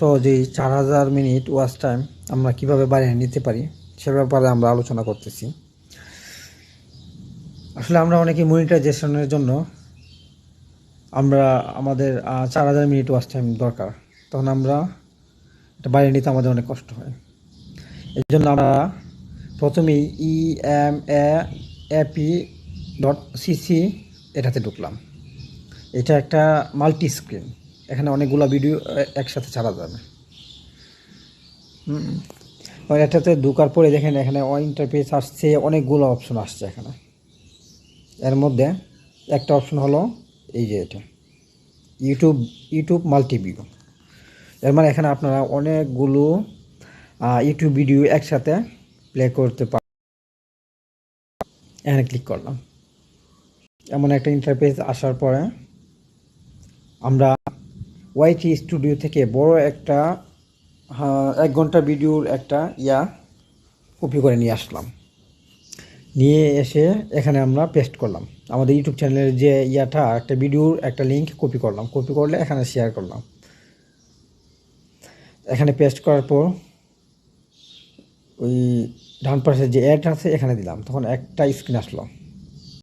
সহজেই চার হাজার মিনিট ওয়াচ টাইম আমরা কীভাবে বাড়িয়ে নিতে পারি, সে ব্যাপারে আমরা আলোচনা করতেছি। আসলে আমরা অনেকে মনিটাইজেশনের জন্য আমরা আমাদের চার হাজার মিনিট ওয়াচ টাইম দরকার। তখন আমরা এটা বাড়িয়ে নিতে আমাদের অনেক কষ্ট হয়। এই জন্য আমরা প্রথমেই E M AP dot CC এটাতে ঢুকলাম। এটা একটা মাল্টি স্ক্রিন এখানে অনেকগুলো ভিডিও একসাথে ছাড়া যাবে। এটাতে ঢোকার পরে দেখেন এখানে ইন্টারফেস আসছে, অনেকগুলো অপশন আসছে এখানে। এর মধ্যে একটা অপশন হলো এই যে এটা। ইউটিউব ইউটিউব মাল্টিভিউ এর মানে এখানে আপনারা অনেকগুলো ইউটিউব ভিডিও একসাথে প্লে করতে পারেন এখানে ক্লিক করলাম। এমন একটা ইন্টারফেস আসার পরে আমরা ওয়াইটি স্টুডিও থেকে বড় একটা এক ঘণ্টা ভিডিওর একটা ইয়া কপি করে নিয়ে আসলাম। নিয়ে এসে এখানে আমরা পেস্ট করলাম। আমাদের ইউটিউব চ্যানেলের যে ইয়াটা, একটা ভিডিওর একটা লিঙ্ক কপি করলাম। কপি করলে এখানে শেয়ার করলাম। এখানে পেস্ট করার পর ওই ডান পাশে যে অ্যাড আছে, এখানে দিলাম। তখন একটা স্ক্রিন আসলো।